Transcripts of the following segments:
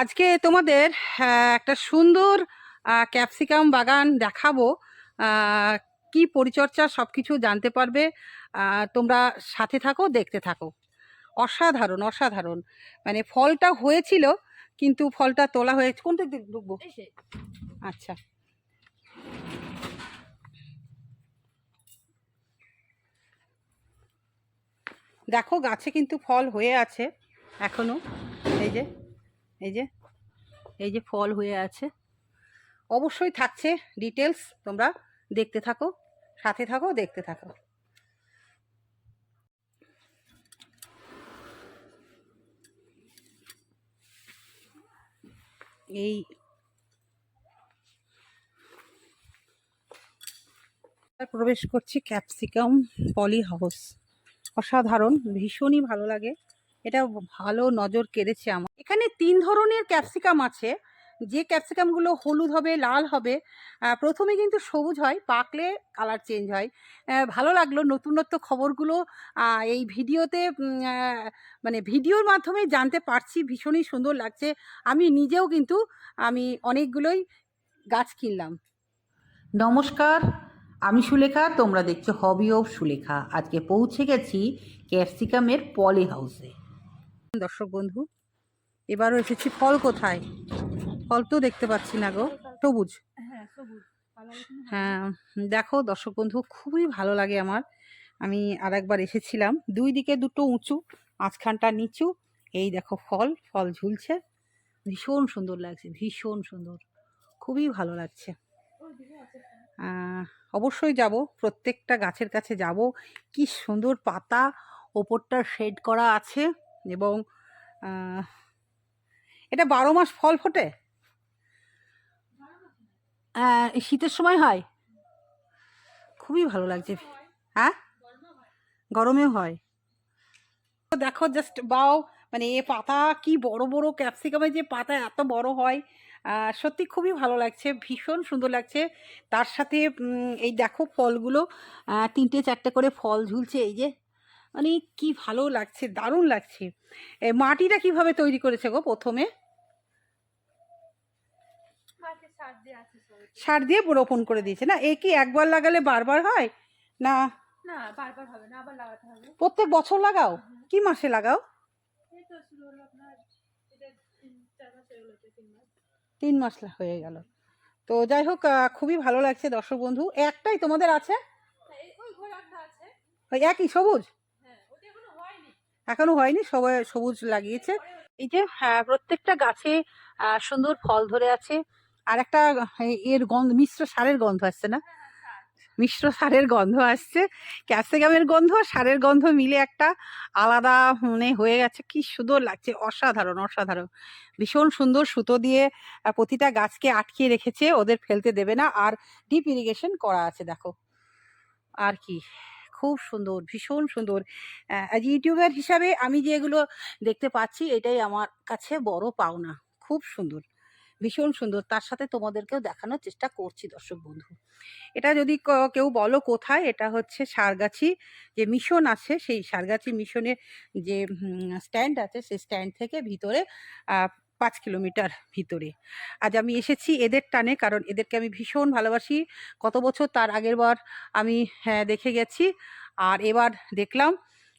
আজকে তোমাদের একটা সুন্দর ক্যাপসিকাম বাগান দেখাবো। কি পরিচর্যা সব কিছু জানতে পারবে। তোমরা সাথে থাকো দেখতে থাকো। অসাধারণ অসাধারণ। মানে ফলটা হয়েছিল কিন্তু ফলটা তোলা হয়েছে। কোনটা ঢুকবো? আচ্ছা। দেখো গাছে কিন্তু ফল হয়ে আছে এখনও। এই যে। এই যে এই যে ফল হয়ে আছে। অবশ্যই থাকছে ডিটেলস তোমরা দেখতে থাকো, সাথে থাকো, দেখতে থাকো। এই প্রবেশ করছি ক্যাপসিকাম পলি হাউস। অসাধারণ, ভীষণই ভালো লাগে। এটা ভালো নজর কেড়েছে আমার। এখানে তিন ধরনের ক্যাপসিকাম আছে। যে ক্যাপসিকামগুলো হলুদ হবে, লাল হবে প্রথমে কিন্তু সবুজ হয়, পাকলে কালার চেঞ্জ হয়। ভালো লাগল নতুনত্ব খবরগুলো এই ভিডিওতে মানে ভিডিওর মাধ্যমে জানতে পারছি, ভীষণই সুন্দর লাগছে। আমি নিজেও কিন্তু, আমি অনেকগুলোই গাছ কিনলাম। নমস্কার, আমি সুলেখা, তোমরা দেখছ হবি অফ সুলেখা। আজকে পৌঁছে গেছি ক্যাপসিকামের পলি হাউসে। দর্শক বন্ধু। এবারও এসেছি ফল কোথায়? ফল তো দেখতে পাচ্ছি না গো সবুজ। হ্যাঁ দেখো দর্শক বন্ধু খুবই ভালো লাগে আমার। আমি আর একবার এসেছিলাম দুই দিকে দুটো উঁচু মাঝখানটা নিচু। এই দেখো ফল ফল ঝুলছে। ভীষণ সুন্দর লাগছে ভীষণ সুন্দর। খুবই ভালো লাগছে। অবশ্যই যাব প্রত্যেকটা গাছের কাছে যাব। কি সুন্দর পাতা ওপরটা শেড করা আছে। এবং এটা বারো মাস ফল ফোটে? শীতের সময় হয়? খুবই ভালো লাগছে। হ্যাঁ? গরমেও হয়। দেখো জাস্ট বাও মানে এ পাতা কি বড় বড় ক্যাপসিকামের যে পাতা এত বড় হয় সত্যি খুবই ভালো লাগছে, ভীষণ সুন্দর লাগছে। তার সাথে এই দেখো ফলগুলো তিনটে চারটে করে ফল ঝুলছে, এই যে মানে কি ভালো লাগছে দারুণ লাগছে। মাটিটা কীভাবে তৈরি করেছে গো প্রথমে? সার দিয়ে রোপণ করে দিয়েছে। না এ কি একবার লাগালে বারবার হয়? না? না বারবার হবে না আবার লাগাতে হবে। প্রত্যেক বছর লাগাও? কি মাসে লাগাও? তিন মাস হয়ে গেলো তো, হয়ে যাই হোক খুবই ভালো লাগছে দর্শক বন্ধু। একটাই তোমাদের আছে? হ্যাঁ, আছে। ওই একই সবুজ হ্যাঁ ওটা এখনও হয়নি এখনও হয়নি সবাই সবুজ লাগিয়েছে। এই যে হ্যাঁ, প্রত্যেকটা গাছে সুন্দর ফল ধরে আছে। আর একটা এর গন্ধ মিশ্র সারের গন্ধ আসছে না? মিশ্র সারের গন্ধ আসছে। ক্যাপসিকামের গন্ধ সারের গন্ধ মিলে একটা আলাদা মানে হয়ে গেছে। কি সুন্দর লাগছে অসাধারণ অসাধারণ। ভীষণ সুন্দর সুতো দিয়ে প্রতিটা গাছকে আটকিয়ে রেখেছে ওদের ফেলতে দেবে না। আর ডিপ ইরিগেশন করা আছে দেখো। আর কি। খুব সুন্দর, ভীষণ সুন্দর। অ্যাজ ইউটিউবার হিসাবে আমি যেগুলো দেখতে পাচ্ছি, এটাই আমার কাছে বড় পাওনা। খুব সুন্দর, ভীষণ সুন্দর। তার সাথে তোমাদেরকেও দেখানোর চেষ্টা করছি, দর্শক বন্ধু। এটা যদি কেউ বলো কোথায়, এটা হচ্ছে সারগাছি। যে মিশন আছে, সেই সারগাছি মিশনের যে স্ট্যান্ড আছে, সেই স্ট্যান্ড থেকে ভিতরে পাঁচ কিলোমিটার ভিতরে। আজ আমি এসেছি এদের টানে কারণ এদেরকে আমি ভীষণ ভালোবাসি। কত বছর তার আগের বার আমি হ্যাঁ, দেখে গেছি। আর এবার দেখলাম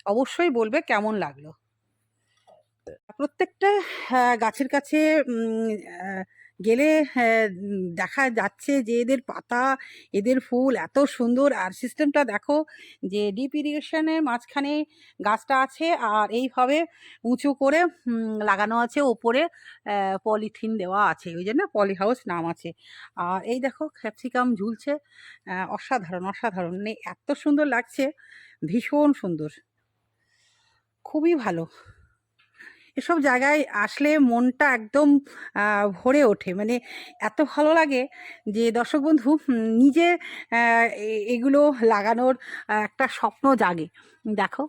অবশ্যই বলবে কেমন লাগল। প্রত্যেকটা আহ, গাছের কাছে গেলে দেখা যাচ্ছে যে এদের পাতা, এদের ফুল এত সুন্দর। আর সিস্টেমটা দেখো যে ডিপ ইরিগেশনের মাঝখানে গাছটা আছে আর এইভাবে উঁচু করে লাগানো আছে। ওপরে পলিথিন দেওয়া আছে। ওই জন্য পলি হাউস নাম আছে। আর এই দেখো ক্যাপসিকাম ঝুলছে অসাধারণ অসাধারণ। মানে এত সুন্দর লাগছে, ভীষণ সুন্দর। খুবই ভালো। এসব জায়গায় আসলে মনটা একদম ভরে ওঠে। মানে এত ভালো লাগে যে দর্শক বন্ধু নিজে এগুলো লাগানোর একটা স্বপ্ন জাগে। দেখো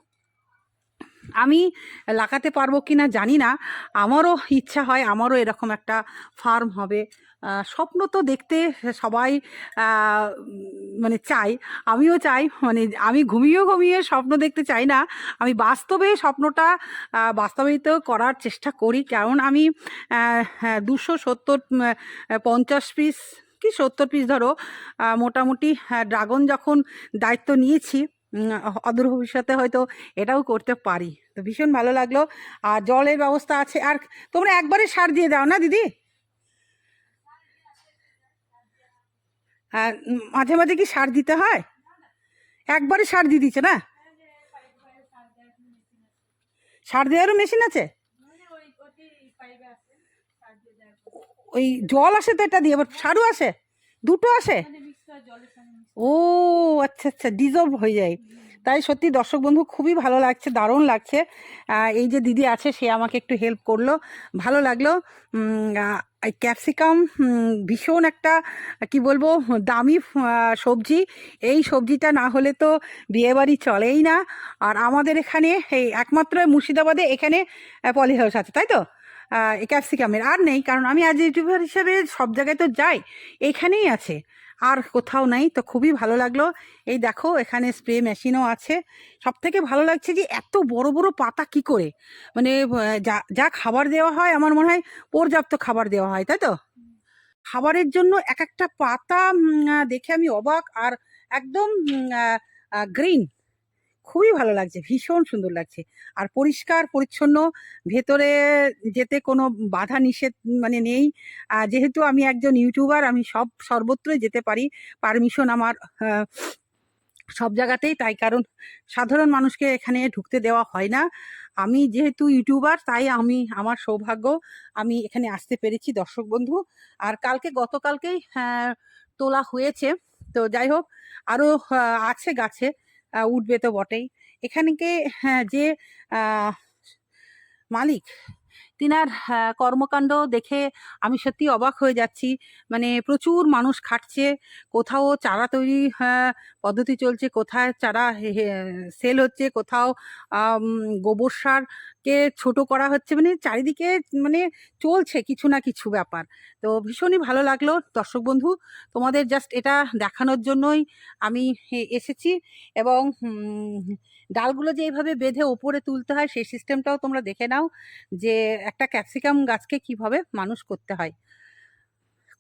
আমি লাগাতে পারব কি না জানি না। আমারও ইচ্ছা হয়, আমারও এরকম একটা ফার্ম হবে। স্বপ্ন তো দেখতে সবাই মানে চাই আমিও চাই মানে আমি ঘুমিয়েও ঘুমিয়ে স্বপ্ন দেখতে চাই না। আমি বাস্তবে স্বপ্নটা বাস্তবায়িত করার চেষ্টা করি। কারণ আমি দুশো সত্তর পঞ্চাশ পিস কি সত্তর পিস ধরো মোটামুটি ড্রাগন যখন দায়িত্ব নিয়েছি অদূর ভবিষ্যতে হয়তো এটাও করতে পারি। তো ভীষণ ভালো লাগল। আর জলের ব্যবস্থা আছে। আর তোমরা একবারে সার দিয়ে দাও না, দিদি? আর মাঝে মাঝে কি সার দিতে হয়? একবারে সার দিয়ে দিচ্ছে না? সার দেওয়ারও মেশিন আছে? ওই জল আসে তো এটা দিয়ে, আবার সারও আসে? দুটো আসে? ও আচ্ছা আচ্ছা ডিজলভ হয়ে যায়। তাই সত্যি দর্শক বন্ধু, খুবই ভালো লাগছে, দারুণ লাগছে। এই যে দিদি আছে, সে আমাকে একটু হেল্প করল। ভালো লাগল। ক্যাপসিকাম ভীষণ একটা, কি বলব, দামি সবজি। এই সবজিটা না হলে তো বিয়েবাড়ি চলেই না। আর আমাদের এখানে, এই একমাত্র মুর্শিদাবাদে এখানে পলি হাউস আছে, তাই তো? ক্যাপসিকামের আর নেই, কারণ আমি আজ ইউটিউবার হিসেবে সব জায়গায় তো যাই। এখানেই আছে। আর কোথাও নাই, তো খুবই ভালো লাগল। এই দেখো, এখানে স্প্রে মেশিনও আছে। সব থেকে ভালো লাগছে যে এত বড় বড় পাতা কি করে? মানে যা যা খাবার দেওয়া হয়, আমার মনে হয় পর্যাপ্ত খাবার দেওয়া হয়, তাই তো? খাবারের জন্য এক একটা পাতা দেখে আমি অবাক। আর একদম গ্রিন খুবই ভালো লাগছে ভীষণ সুন্দর লাগছে। আর পরিষ্কার পরিচ্ছন্ন ভেতরে যেতে কোনো বাধা নিষেধ মানে নেই। যেহেতু আমি একজন ইউটিউবার আমি সব সর্বত্রই যেতে পারি। পারমিশন আমার সব জায়গাতেই তাই। কারণ সাধারণ মানুষকে এখানে ঢুকতে দেওয়া হয় না। আমি যেহেতু ইউটিউবার তাই আমি আমার সৌভাগ্য আমি এখানে আসতে পেরেছি দর্শক বন্ধু। আর কালকে গতকালকেই আহ, তোলা হয়েছে। তো যাই হোক আরও আছে গাছে। উঠবে তো বটেই। এখানকে হ্যাঁ, যে মালিক তিনার কর্মকাণ্ড দেখে আমি সত্যি অবাক হয়ে যাচ্ছি। মানে প্রচুর মানুষ খাটছে, কোথাও চারা তৈরি পদ্ধতি চলছে, কোথায় চারা সেল হচ্ছে, কোথাও গোবর সারকে ছোট করা হচ্ছে মানে চারিদিকে মানে চলছে কিছু না কিছু ব্যাপার। তো ভীষণই ভালো লাগল। দর্শক বন্ধু, তোমাদের জাস্ট এটা দেখানোর জন্যই আমি এসেছি এবং ডালগুলো যে এইভাবে বেঁধে ওপরে তুলতে হয়, সেই সিস্টেমটাও তোমরা দেখে নাও যে একটা ক্যাপসিকাম গাছকে কীভাবে মানুষ করতে হয়।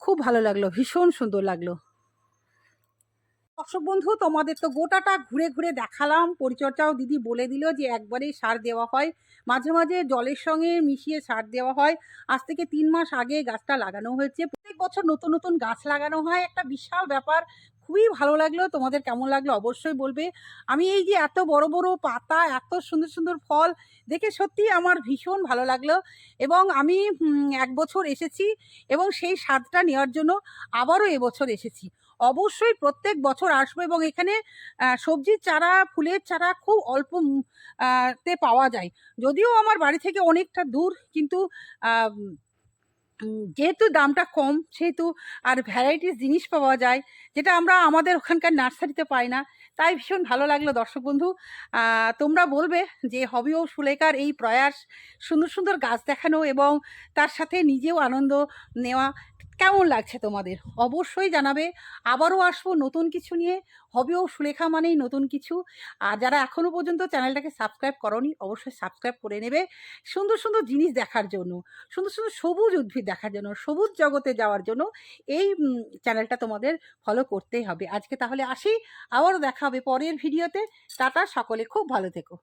খুব ভালো লাগল, ভীষণ সুন্দর লাগল। দর্শক বন্ধু, তোমাদের তো গোটাটা ঘুরে ঘুরে দেখালাম। পরিচর্যাও দিদি বলে দিল যে একবারেই সার দেওয়া হয়। মাঝে মাঝে জলের সঙ্গে মিশিয়ে সার দেওয়া হয়। আজ থেকে তিন মাস আগে গাছটা লাগানো হয়েছে। প্রত্যেক বছর নতুন নতুন গাছ লাগানো হয়। একটা বিশাল ব্যাপার খুবই ভালো লাগল, তোমাদের কেমন লাগল অবশ্যই বলবে। আমি এই যে এত বড় বড় পাতা, এত সুন্দর সুন্দর ফল দেখে সত্যি আমার ভীষণ ভালো লাগল এবং আমি এক বছর এসেছি এবং সেই স্বাদটা নেওয়ার জন্য আবারও এবছর এসেছি। অবশ্যই প্রত্যেক বছর আসব এবং এখানে সবজির চারা, ফুলের চারা খুব অল্প তে পাওয়া যায়। যদিও আমার বাড়ি থেকে অনেকটা দূর, কিন্তু যেহেতু দামটা কম, সেহেতু আর ভ্যারাইটিস জিনিস পাওয়া যায়, যেটা আমরা আমাদের ওখানকার নার্সারিতে পাই না, তাই ভীষণ ভালো লাগল দর্শক বন্ধু। তোমরা বলবে যে হবি ও সুলেখার এই প্রয়াস, সুন্দর সুন্দর গাছ দেখানো এবং তার সাথে নিজেও আনন্দ নেওয়া কেমন লাগছে তোমাদের? অবশ্যই জানাবে। আবারও আসব নতুন কিছু নিয়ে। হবি ও সুলেখা মানেই নতুন কিছু। আর যারা এখনও পর্যন্ত চ্যানেলটাকে সাবস্ক্রাইব করনি, অবশ্যই সাবস্ক্রাইব করে নেবে। সুন্দর সুন্দর জিনিস দেখার জন্য, সুন্দর সুন্দর সবুজ উদ্ভিদ দেখার জন্য, সবুজ জগতে যাওয়ার জন্য এই চ্যানেলটা তোমাদের ফলো করতেই হবে। আজকে তাহলে আসি। আবারও দেখা হবে পরের ভিডিওতে টাটা, সকলে খুব ভালো থেকো।